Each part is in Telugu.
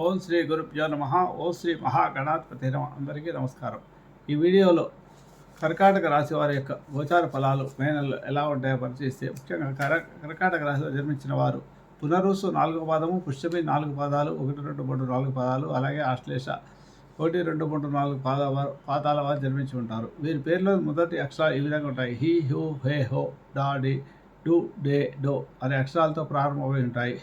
ఓం శ్రీ గురుభ్యో నమ. ఓం శ్రీ మహాగణాధిపతి నమ. అందరికీ నమస్కారం. ఈ వీడియోలో కర్కాటక రాశి వారి యొక్క గోచార ఫలాలు మే నెలలో ఎలా ఉంటాయో పరిచయిస్తే ముఖ్యంగా కర కర్కాటక రాశిలో జన్మించిన వారు పునరుసు నాలుగు పాదము పుష్యమి నాలుగు పాదాలు ఒకటి రెండు మూడు నాలుగు పాదాలు అలాగే ఆశ్లేష ఒకటి రెండు మూడు నాలుగు పాద పాదాల వారు జన్మించి ఉంటారు. వీరి పేర్లో మొదటి అక్షరాలు ఈ విధంగా ఉంటాయి. హీ హూ హే హో డా డి డు డే డో అనే అక్షరాలతో ప్రారంభమై ఉంటాయి.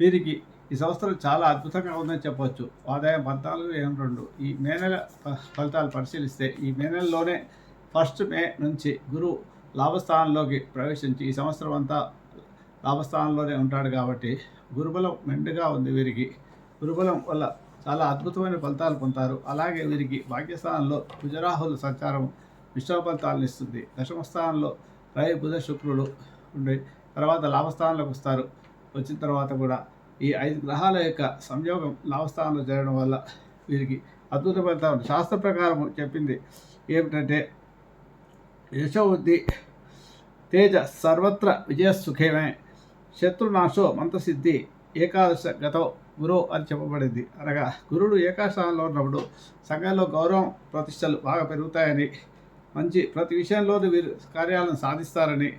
వీరికి ఈ సంవత్సరం చాలా అద్భుతంగా ఉందని చెప్పవచ్చు ఆదాయం పద్నాలుగు ఏం రెండు. ఈ మే నెల ఫలితాలు పరిశీలిస్తే ఈ మే నెలలోనే ఫస్ట్ మే నుంచి గురు లాభస్థానంలోకి ప్రవేశించి ఈ సంవత్సరం అంతా లాభస్థానంలోనే ఉంటాడు కాబట్టి గురుబలం మెండుగా ఉంది వీరికి. గురుబలం వల్ల చాలా అద్భుతమైన ఫలితాలు పొందుతారు. అలాగే వీరికి భాగ్యస్థానంలో కుజరాహుల సంచారం మిశ్రమ ఫలితాలను ఇస్తుంది. దశమ స్థానంలో రవి బుధ శుక్రుడు ఉండి తర్వాత లాభస్థానంలోకి వస్తారు. వచ్చిన తర్వాత కూడా ఈ ఐదు గ్రహాల యొక్క సంయోగం లాభస్థానంలో జరగడం వల్ల వీరికి అద్భుతమైన శాస్త్ర ప్రకారం చెప్పింది ఏమిటంటే యశోబుద్ధి తేజ సర్వత్ర విజయ సుఖమే శత్రునాశో మంత్రసిద్ధి ఏకాదశ గతో గురువు అని చెప్పబడింది. అనగా గురుడు ఏకాదశంలో ఉన్నప్పుడు సంఘంలో గౌరవం ప్రతిష్టలు బాగా పెరుగుతాయని మంచి ప్రతి విషయంలోనూ వీరు కార్యాలను సాధిస్తారని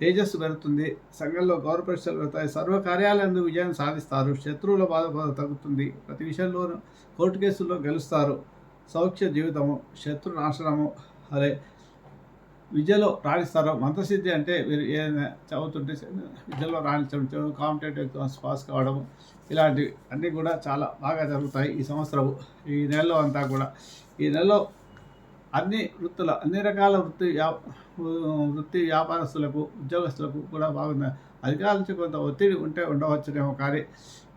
తేజస్సు పెరుగుతుంది. సంఘంలో గౌరవ పరీక్షలు పెరుగుతాయి. సర్వ కార్యాలయంలో విజయం సాధిస్తారు. శత్రువుల బాధ తగ్గుతుంది ప్రతి విషయంలోనూ కోర్టు కేసుల్లో గెలుస్తారు. సౌఖ్య జీవితము శత్రు నాశనము అదే విద్యలో రాణిస్తారు. మంత్రసిద్ధి అంటే వీరు ఏదైనా చదువుతుంటే విద్యలో రాణించడం కాంపిటేటివ్ ఎగ్జామ్స్ పాస్ కావడం ఇలాంటివి అన్నీ కూడా చాలా బాగా జరుగుతాయి ఈ సంవత్సరం ఈ నెలలో అంతా కూడా. ఈ నెలలో అన్ని వృత్తుల అన్ని రకాల వృత్తి వ్యా వృత్తి వ్యాపారస్తులకు ఉద్యోగస్తులకు కూడా బాగుంది. అధికారుల నుంచి కొంత ఒత్తిడి ఉంటే ఉండవచ్చునేమో కానీ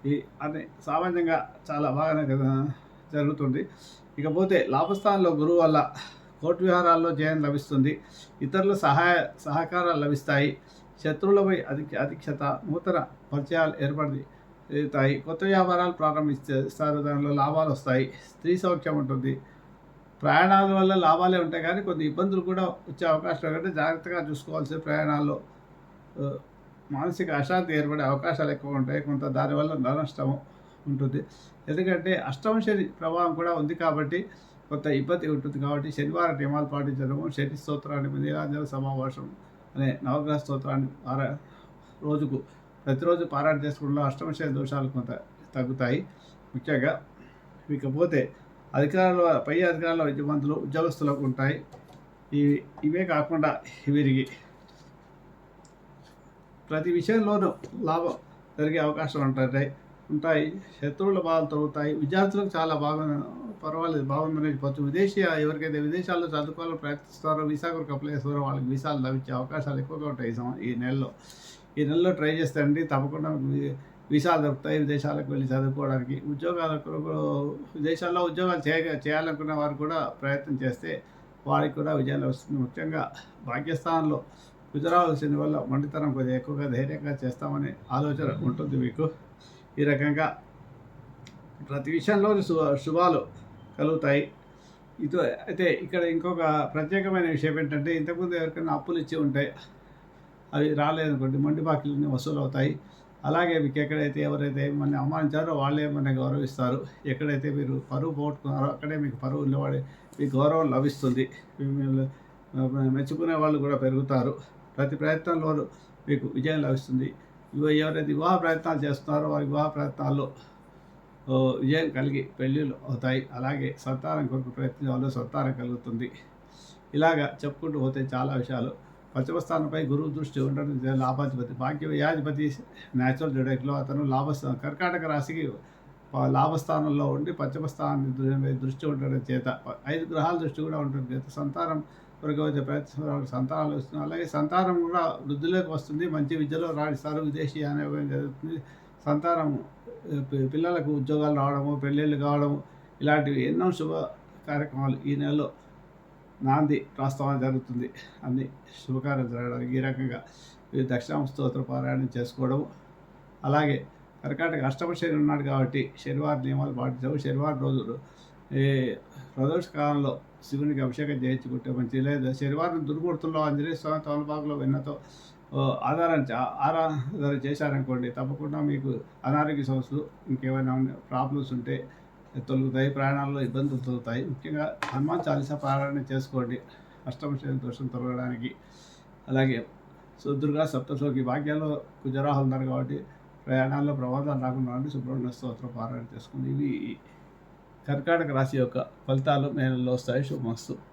ఈ అన్ని సామాన్యంగా చాలా బాగానే జరుగుతుంది. ఇకపోతే లాభస్థానంలో గురువు వల్ల కోర్టు వ్యవహారాల్లో జయం లభిస్తుంది. ఇతరుల సహాయ సహకారాలు లభిస్తాయి. శత్రువులపై అధి అధిక్షత నూతన పరిచయాలు ఏర్పడి కొత్త వ్యాపారాలు ప్రారంభిస్తారు దానిలో లాభాలు వస్తాయి. స్త్రీ సౌఖ్యం ఉంటుంది. ప్రయాణాల వల్ల లాభాలే ఉంటాయి కానీ కొన్ని ఇబ్బందులు కూడా వచ్చే అవకాశం ఎందుకంటే జాగ్రత్తగా చూసుకోవాల్సిన ప్రయాణాల్లో మానసిక అశాంతి ఏర్పడే అవకాశాలు ఎక్కువ ఉంటాయి. కొంత దానివల్ల నష్టం ఉంటుంది. ఎందుకంటే అష్టమ శని ప్రభావం కూడా ఉంది కాబట్టి కొంత ఇబ్బంది ఉంటుంది కాబట్టి శనివారం నియమాలు పాటించడము శని స్తోత్రాన్ని నీలాంజన సమావేశం అనే నవగ్రహ స్తోత్రాన్ని పారా రోజుకు ప్రతిరోజు పారాయణ చేసుకోవడంలో అష్టమ శని దోషాలు కొంత తగ్గుతాయి. ముఖ్యంగా ఇకపోతే అధికారుల పై అధికారుల విద్యవంతులు ఉద్యోగస్తులకు ఉంటాయి. ఇవి ఇవే కాకుండా వీరికి ప్రతి విషయంలోనూ లాభం జరిగే అవకాశం ఉంటాయి. ఉంటాయి. శత్రువుల బాధలు తొలుగుతాయి విద్యార్థులకు చాలా బాగా పర్వాలేదు. బాగుందని చెప్పచ్చు. విదేశీ ఎవరికైతే విదేశాల్లో చదువుకోవాలని ప్రయత్నిస్తారో వీసా కొరకు అప్లై చేస్తారో వాళ్ళకి వీసాలు లభించే అవకాశాలు ఎక్కువగా ఉంటాయి ఈ ఈ నెలలో. ఈ నెలలో ట్రై చేస్తే అండి తప్పకుండా వీసాలు దొరుకుతాయి విదేశాలకు వెళ్ళి చదువుకోవడానికి ఉద్యోగాల విదేశాల్లో ఉద్యోగాలు చేయ చేయాలనుకున్న వారు కూడా ప్రయత్నం చేస్తే వారికి కూడా విజయాలు వస్తుంది. ముఖ్యంగా భాగ్యస్థానంలో గుజరావాల్సిన వల్ల మండితనం కొద్దిగా ఎక్కువగా ధైర్యంగా చేస్తామనే ఆలోచన ఉంటుంది మీకు. ఈ రకంగా ప్రతి విషయంలో శుభ శుభాలు కలుగుతాయి. ఇది అయితే ఇక్కడ ఇంకొక ప్రత్యేకమైన విషయం ఏంటంటే ఇంతకుముందు ఎవరికైనా అప్పులు ఇచ్చి ఉంటాయి అవి రాలేదనుకోండి మొండి బాకీలన్నీ వసూలు అవుతాయి అలాగే మీకు ఎక్కడైతే ఎవరైతే మిమ్మల్ని అవమానించారో వాళ్ళే మిమ్మల్ని గౌరవిస్తారు. ఎక్కడైతే మీరు పరువు పోగొట్టుకున్నారో అక్కడే మీకు పరువు నిలబడి మీకు గౌరవం లభిస్తుంది. మిమ్మల్ని మెచ్చుకునే వాళ్ళు కూడా పెరుగుతారు. ప్రతి ప్రయత్నంలోనూ మీకు విజయం లభిస్తుంది. ఎవరైతే వివాహ ప్రయత్నాలు చేస్తున్నారో వారి వివాహ ప్రయత్నాల్లో విజయం కలిగి పెళ్ళిళ్ళు అవుతాయి. అలాగే సంతానం కొరకు ప్రయత్నించే వాళ్ళు సంతానం కలుగుతుంది. ఇలాగా చెప్పుకుంటూ పోతే చాలా విషయాలు. పంచమస్థానంపై గురువు దృష్టి ఉండడం లాభాధిపతి. భాగ్య వ్యాధిపతి న్యాచురల్ జడేక్లో అతను లాభస్థానం కర్కాటక రాశికి లాభస్థానంలో ఉండి పశ్చిమ దృష్టి ఉండడం చేత. ఐదు గ్రహాల దృష్టి కూడా ఉండడం చేత. సంతానం కొరకు వచ్చే ప్రయత్నం సంతానాలు వస్తున్నాయి. అలాగే సంతానం కూడా వృద్ధిలోకి వస్తుంది. మంచి విద్యలో రాణిస్తారు. విదేశీ అనే జరుగుతుంది. సంతానం పిల్లలకు ఉద్యోగాలు రావడము పెళ్ళిళ్ళు కావడము ఇలాంటివి ఎన్నో శుభ కార్యక్రమాలు ఈ నెలలో నాంది ప్రస్తావన జరుగుతుంది. అన్ని శుభకార్యం జరగడానికి ఈ రకంగా మీరు దక్షిణామ స్తోత్ర పారాయణం చేసుకోవడం అలాగే కర్కాటక అష్టమ శని ఉన్నాడు కాబట్టి శనివారం నియమాలు పాటించాము శనివారం రోజులు ఈ ప్రదోష కాలంలో శివునికి అభిషేకం చేయించుకుంటే మంచిది. లేదా శనివారం దుర్గుర్తుల్లో ఆంజనేయ స్వామి తమలపాకులో వెన్నతో ఆధారం ఆరాధన చేశారనుకోండి తప్పకుండా మీకు అనారోగ్య సమస్యలు ఇంకేమైనా ప్రాబ్లమ్స్ ఉంటే తొలుగుతాయి ప్రయాణాల్లో ఇబ్బందులు తొలుగుతాయి. ముఖ్యంగా హనుమాన్ చాలీసా పారాయణ చేసుకోండి. అష్టమ దోషం తొలగడానికి. అలాగే సుదుర్గా సప్తశోకి భాగ్యాల్లో కుజరాహులు ఉన్నారు కాబట్టి ప్రయాణాల్లో ప్రమాదాలు రాకుండా ఉండి సుబ్రహ్మణ్య స్తోత్రం పారాయణ చేసుకుని ఇవి కర్కాటక రాశి యొక్క ఫలితాలు మే నెలలో వస్తాయి. శుభమస్తు.